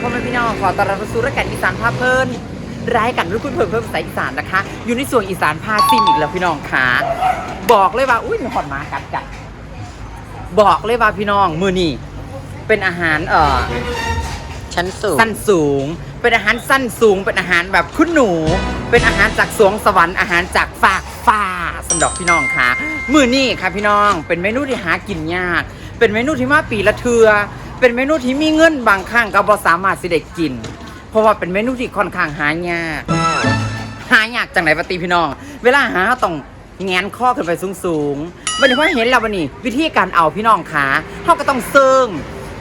พ่อแม่พี่น้องขอต้อนรับเข้าสู่รายการอีสานพาเพลินรายการรุ่นคุณเพิ่มเพิ่มภาษาอีสานนะคะ อยู่ในส่วนอีสานพาซิมอีกแล้วพี่น้องค่ะบอกเลยว่าอุ้ยมีหอนหมากัดกัดบอกเลยว่าพี่น้องมือนี่เป็นอาหารเอ่อชั้นสูงสั้นสูง เป็นอาหารสั้นสูง เป็นอาหารแบบคุณหนู เป็นอาหารจากสวงสวรรค์อาหารจากฝากฟ้าสำหรับพี่น้องค่ะ มือนี่ค่ะพี่น้องเป็นเมนูที่หากินยาก เป็นเมนูที่มาปีละเทือ เป็นเมนูที่มีเงินบางครั้งก็บ่สามารถสิได้กิน เพราะว่าเป็นเมนูที่ค่อนข้างหายาก หายากจังไหนปฏิพี่น้อง เวลาหาเราต้องแงนข้อขึ้นไปสูงๆวันนี้พอเห็นแล้ววันนี้ วิธีการเอาพี่น้องขาเขาก็ต้องเซิง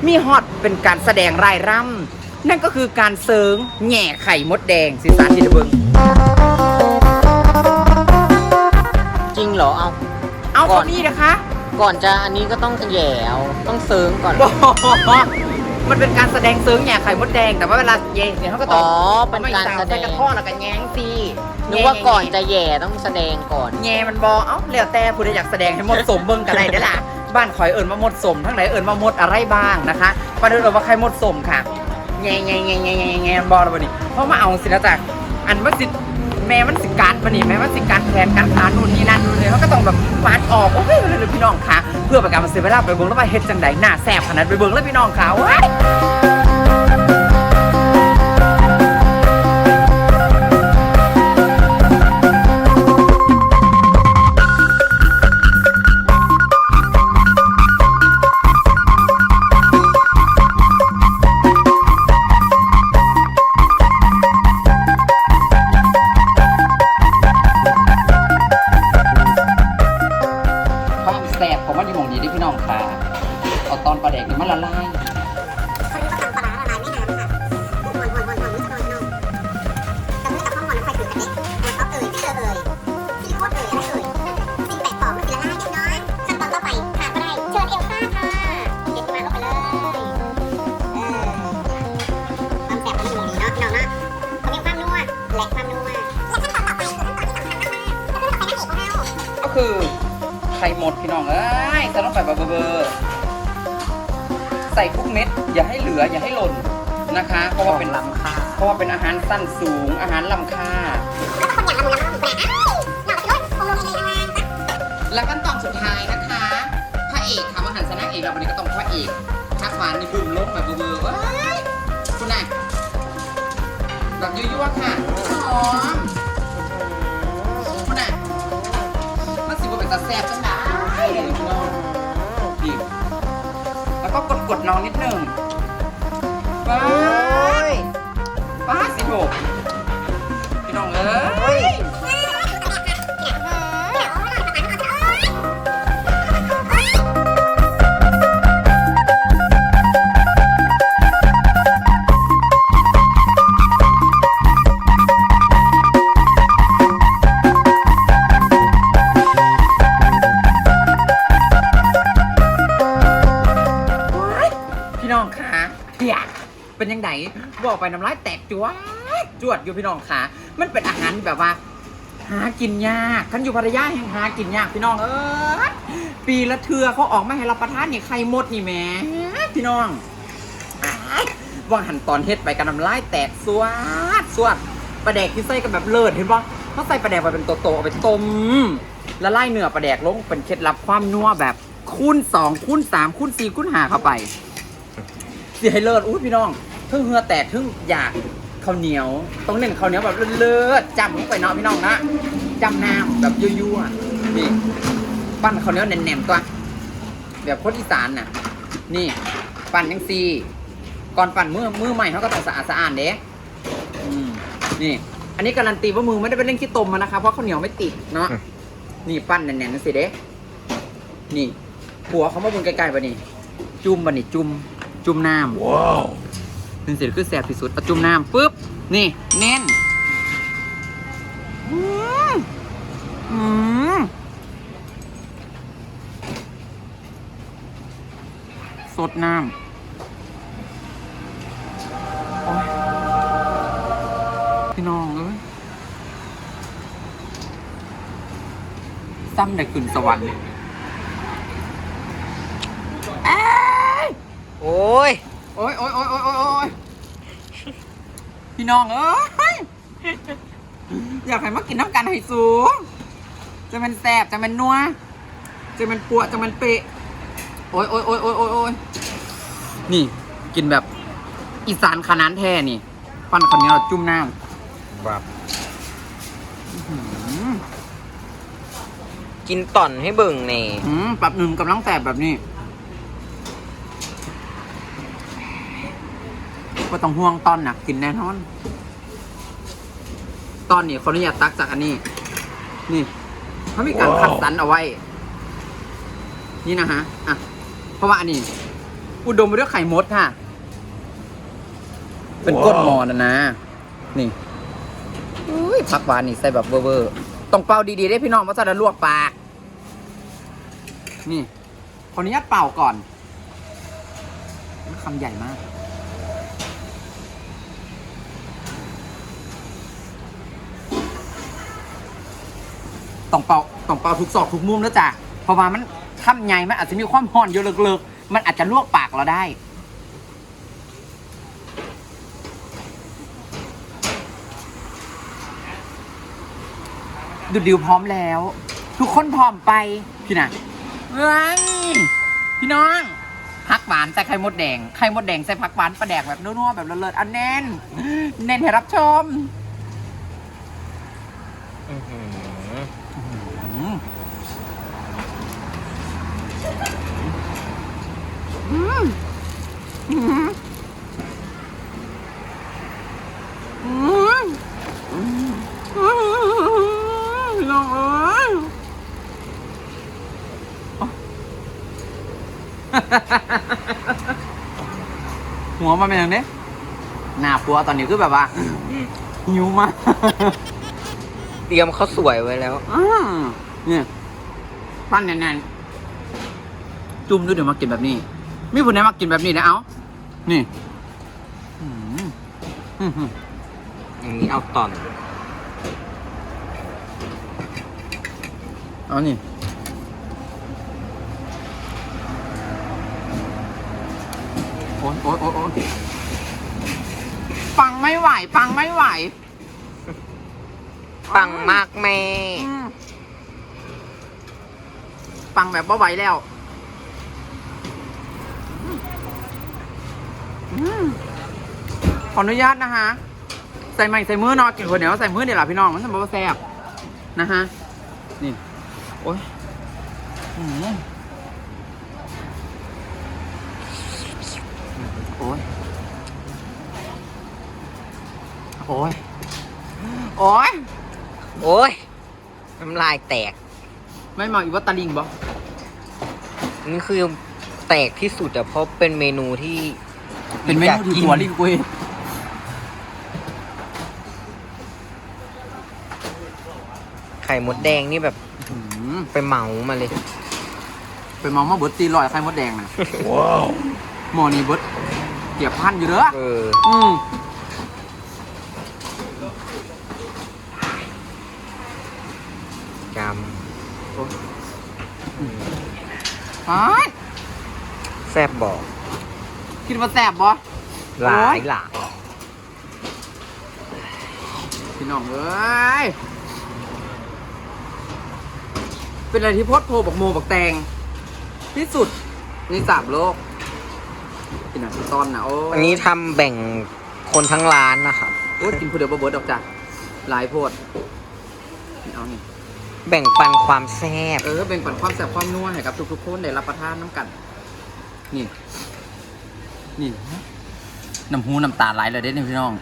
มีฮอตเป็นการแสดงรายร่ำนั่นก็คือการเซิงแหง่ไข่มดแดงสิสาธิตเบิงจริงเหรอเอา เอาก่เท่าอนนี้นะคะ ก่อนจะอันนี้ก็ต้องแหย่เอาต้องเซิงก่อนบอกมันเป็นการแสดงเซิงแหง่ไข่มดแดง แต่ว่าเวลาเย่เนี่ยเขาก็ต้อ๋องอเป็นการแสดใส่งกระท้อแล้วก็แง้งซีนึกว่าก่อนจะแหย่ต้องแสดงก่อน แง่มันบอเอ้าแล้วแต่ผู้ใดอยากแสดงให้หมดสมเบิ่งกันได้เด้อล่ะ บ้านข่อยเอิญมาหมดสม ทั้งไหนเอิญมาหมดอะไรบ้างนะคะมาเดินเอิญว่าใครหมดสมค่ะแง่แง่แง่แง่แง่แง่บอแล้ววันนี้เพราะมาเอาสินะจ๊ะอันว่าสิ แม่มันสิการบันนี่แม่มันสิการแผนการขานู่นนี่นั่นนู่นเลยเขาก็ต้องแบบฟาดออกโอ้ยเลยพี่น้องค่ะ เพื่อประกาศมาเสียเวลาไปเบิ้งแล้วไปเฮ็ดจังไดหน้าแสบขนาดไปเบิ้งแล้วพี่น้องค่ะว้าย พี่น้องเอ้ยใส่ลงไปแบบเบอร์ใส่ทุกเม็ด อย่าให้เหลืออย่าให้หล่นนะคะ เพราะว่าเป็นล้ำค่าเพราะว่าเป็นอาหารสั้นสูงอาหารล้ำค่าแล้วก็คนอย่างละมุนละมุนแปลกอ้าวหน่อสิโอ้ยคงลงในในในและขั้นตอนสุดท้ายนะคะพระเอกทำอาหารชนะเอกเราวันนี้ก็ต้องพระเอกทักหวานนี่บึ้มลงแบบเบอร์ๆเว้ยคุณน่ะแบบยั่วๆค่ะหอมคุณน่ะมันสิว่าเป็นตาแซ่บจังได้ เลยพี่น้องดิแล้วก็กดๆน้องนิดหนึ่งป้าดป้าดสิโถพี่น้องเอ้ย เป็นยังไงบอกไปน้ำลายแตกจวดจวดอยู่พี่น้องขามันเป็นอาหารแบบว่า หากินยากขันอยู่พัทยาแห่งหากินยากพี่น้องเอ้ยปีละเทือเขาออกมาให้รับประทานนี่ไข่มดนี่แหม่พี่น้องว่างหันตอนเฮ็ดไปกันน้ำลายแตกสวดสวดปลาแดกที่ใส่กันแบบเลิศเห็นปะเขาใส่ปลาแดกไปเป็นโตๆเอาไปต้มแล้วไล่เนื้อปลาแดกลงเป็นเคล็ดลับความนัวแบบคูณสองคูณสามคูณสี่คูณห้าเข้าไปเสียให้เลิศอุ้ยพี่น้อง เพิ่งเหือแตกเพิ่งอยากข้าวเหนียวต้องเน้นข้าวเหนียวแบบเลิศๆจำลงไปเนาะพี่น้องนะจำน้ำแบบยั่วๆนี่ปั้นข้าวเหนียวแน่นๆตัวแบบโคตรอีสานน่ะ นี่ปั้นยังซีก่อนปั้นมือมือใหม่เขาก็ต้องสะอาดสะอาดเด้อืมนี่ อันนี้การันตีว่ามือไม่ได้เป็นเร่งขี้ตมมานะคะเพราะข้าวเหนียวไม่ติดเนาะนี่ปั้นแน่นๆนั่นสิเด้นี่หัวเขามาบนไกลๆปะนี่จุ่มบะนี่จุ่มจุ่มน้ำว้าว เป็นเสร็จคือแสบที่สุดเอาจุ่มน้ำปุ๊บ นี่เน้นอืมอืมสดน้ำโอ๊ยพี่น้องเอ้ยซ้ำได้ขึ้นสวรรค์เอ้ยโอ้ย โอ้ยโอ้ยโอ้ยโอ้ยโอ้ยโอ้ย พี่น้องเอ้ยอยากให้มากินน้ำกันให้สูงจะเป็นแสบจะเป็นนัวจะเป็นปวดจะเป็นเปะโอ้ยโอ้ยโอ้ยโอ้ยโอ้ยโอ้ยนี่ กินแบบ อีสานขนานแท้นี่ ปั้นคนนี้เราจุ่มน้ำครับอื้อหือกินต่อนให้เบิ่งแน่อืมปรับหนึ่งกำลังแสบแบบนี้ ก็ต้องห่วงตอนหนักกินแน่นอน ตอนนี้เขาอนุญาตตักจากอันนี้ นี่เขามีการคัดสรรเอาไว้ นี่นะฮะอะเพราะว่าอันนี้ อุดมไปด้วยไข่มดค่ะ เป็นก้นหมอนะนะ นี่อุ้ยผักหวานนี่ใส่แบบเวอร์ๆต้องเป่าดีๆได้พี่น้องเพราะจะได้ลวกปาก นี่ขออนุญาตเป่าก่อนคำใหญ่มาก ต้องเป่าต้องเป่าทุกซอกทุกมุมแล้วจ้ะเพราะว่ามันคำใหญ่มันอาจจะมีความห่อนเยอะเลิกๆ มันอาจจะลวกปากเราได้ดูดิวพร้อมแล้ว ทุกคนพร้อมไป พี่นะเฮ้ยพี่น้องผักหวานใส่ไข่มดแดงไข่มดแดงใส่ผักหวานปลาแดกแบบนัวๆแบบเลิศๆอันแน่นเน้นให้รับชม อื้อหือ อืมอืมอืมอืมอืมพี่น้องเอ้ย หัวมาเป็นอย่างนี้หน้าปัวตอนนี้คือแบบว่าหิวมากเตรียมข้าวสวยไว้แล้วอ่าเนี่ยปั้นแน่นๆจุ่มด้วยเดี๋ยวมากินแบบนี้ มีผู้ใดมากินแบบนี้นะเอานี่อืมอืมอืมอย่างนี้เอาต่อนเอานี่ โอ๊ยโอ๊ยโอ๊ยโอ๊ยปังไม่ไหว ปังไม่ไหว ปังมากแม่ อืมปังแบบบ่ไหวแล้วอืมขออนุญาตนะคะ ใส่ใหม่ใส่มือเนอนกินคนเดียวใส่มือเดี๋ยวล่ะพี่น้องมันจะบอกว่าแซ่บนะฮะ นี่ โอ้ยอืม โอ้ยโอ้ยโอ้ยโอ้ยน้ำลายแตก ไม่เมาอีกว่าตะลิงบ่นี่คือแตกที่สุดอะเพราะเป็นเมนูที่เป็นเมนูที่หัวลิงกุยไข่มดแดงนี่แบบอืมไปเหมามาเลย ไปเมามาเบิดตีลอยไข่มดแดงนะว้าวหมอนี่เบิด เกียบพันอยู่เด้อเอออืมจฮะำแซบบอกคิดว่าแซ่บบ่ หลายหลายพี่น้องเอ้ย เป็นอะไรที่โพดโพบักโมบักแตงที่สุดในสามโลก กินหนังตอนนะโอ้ยอันนี้ทำแบ่งคนทั้งร้านนะครับ โอ้ยกินผู้เดียวบ่เบิดดอกจ้ะหลายโพดนี่เอานี่แบ่งปันความแซบเออเป็นปันความแซ่บความนัวให้กับทุกๆคนได้รับประทานน้ำกัน นี่ นี่น้ำหูน้ำตาไหลเลยเด้นี่พี่น้อง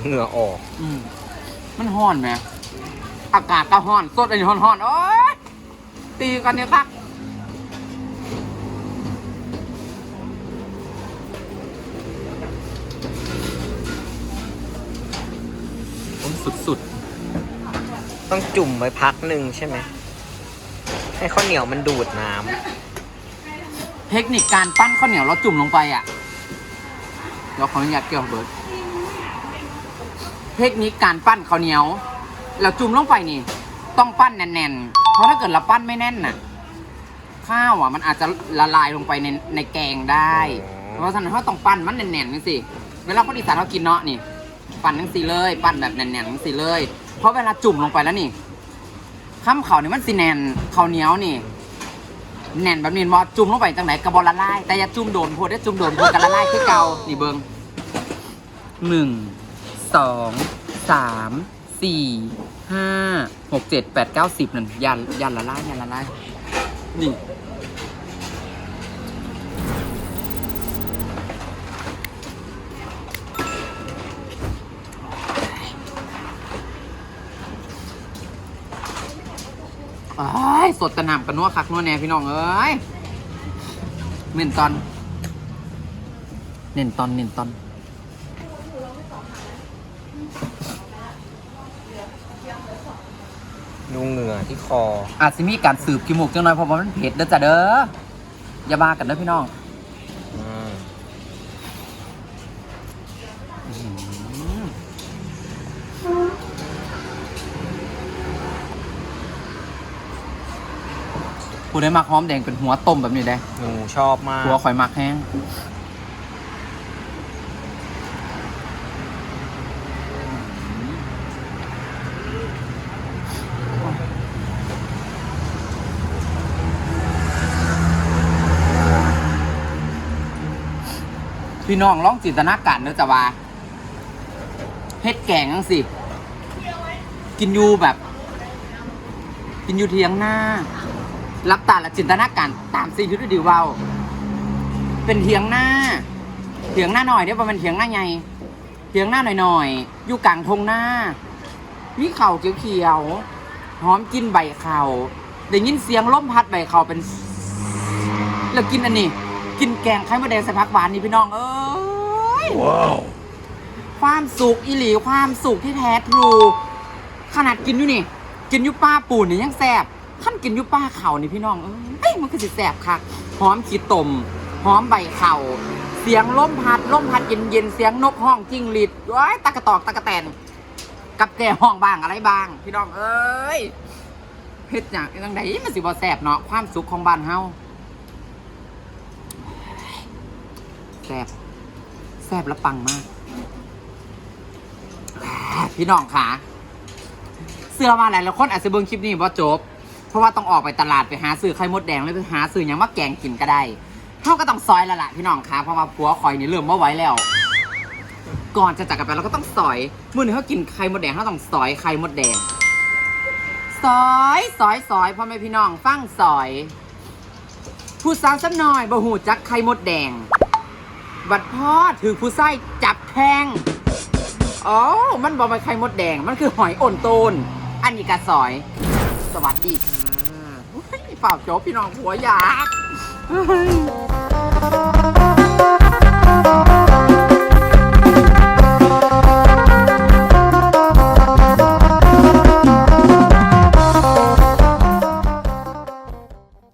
เหงื่อออก อืมมันห้อนไหม อากาศก็ห้อนสดอันนี้ห้อนๆโอ๊ยตีกันเนี่ยครับโอ้ยสุดต้องจุ่มไว้พักหนึ่งใช่ไหม ให้ข้าวเหนียวมันดูดน้ๆเทคนิคการปั้นข้าวเหนียวเราจุ่มลงไปอะเดี๋ยวขออนุญาตเกี่ยวเบิร์ดเทคนิคการปั้นข้าวเหนียว เราจุ่มลงไปนี่ ต้องปั้นแน่นๆ เพราะถ้าเกิดเราปั้นไม่แน่นน่ะ ข้าวอะมันอาจจะละลายลงไปในในแกงได้อ๋อเพราะฉะนั้นเขาต้องปั้นมันแน่นๆนั่นสิเวลาคนอีสานเขากินเนาะนี่ปั้นทั้งสีเลย ปั้นแบบแน่นๆทั้งสีเลย เพราะเวลาจุ่มลงไปแล้วนี่ข้ามเขาวนี่มันสีแน่นข้าวเหนียวนี่แน่นแบบนี้มอจุ่มลงไปจังไหนกระบอกละลายแต่อย่าจุ่มโดนโพดได้จุ่มโดนโพดกันละลายคือเก่านี่เบิงหนึ่งสองสาม สี่ห้าหกเจ็ดแปดเก้าสิบนั่นยันยันละลายยันละลายนี่สดกระหน่ำกระนัวคักนัวแน่พี่น้องเอ้ยเน้นตอน เน้นตอนเน้นตอน ดูเหงื่อที่คอ อาจจะมีการสืบกิมูกจังหน่อยเพราะว่ามันเผ็ดเด้อจ้ะเด้ออย่าบ้ากันเด้อพี่น้องอืมผู้ได้มักหอมแดงเป็นหัวต้มแบบนี้ได้หนูชอบมากหัวข่อยมักแห้ง พี่น้องลองจินตนาการเด้อจ้ะว่าเฮ็ดแกงจังสิกินอยู่แบบ กินอยู่เทียงหน้า รับตาและจินตนาการตามสิ่งที่ดูดีเว้าเป็นเทียงหน้า เทียงหน้าหน่อยเดี๋ยวมันเทียงหน้าใหญ่เทียงหน้าหน่อยๆอยู่กลางทงหน้า มีเข่าเขียวๆหอมกินใบเข่าได้ยินเสียงล้มพัดใบเข่าเป็น แล้วกินอันนี้ กินแกงไข่มดแดงใส่ผักหวานนี่พี่น้องเอ้ยว้าวความสุขอีหลีความสุขที่แท้ทรู ขนาดกินอยู่นี่ กินอยุป้าปูนี่ยังแสบท่านกินอยุป้าเขานี่พี่น้องเอ้ยมันคือสิแสบค่ะหอมขีดตมหอมใบเข่าเสียงลมพัดลมพัดเย็นเย็นๆเสียงนกห้องจิ้งหรีดว้ายตะกะตอกตะกะแตนกับแก่ห้องบ้างอะไรบ้าง พี่น้องเอ้ยเฮ็ดอย่างจังไดมันสิบ่แสบเนาะความสุขของบ้านเฮา แสบแสบและปังมาก พี่น้องค่ะ เสื้อมาหลายแล้วคนอาจจะเบิ่งคลิปนี้ว่าจบ เพราะว่าต้องออกไปตลาดไปหาซื้อไข่มดแดงหรือไปหาซื้อหยังมาแกงกินก็ได้เขาก็ต้องซอยแล้วล่ะพี่น้องค่ะเพราะว่าผัวคอยนี่เริ่มว่าไหว้แล้ว ก่อนจะจากกันไปเราก็ต้องซอยมื่อนึงเขากินไข่มดแดงเขาต้องซอยไข่มดแดงซอยซอยซอยพ่อแม่พี่น้องฟังซอย ผู้สาวสักหน่อยบ่หูจักไข่มดแดง บัดพ่อถือผู้ไส้จับแทงอ๋อ มันบอกมันไข่มดแดง มันคือหอยอ่อนโตนอันนี้กระสอย สวัสดีค่ะเปล่าโจ๊กพี่น้องหัวอยาก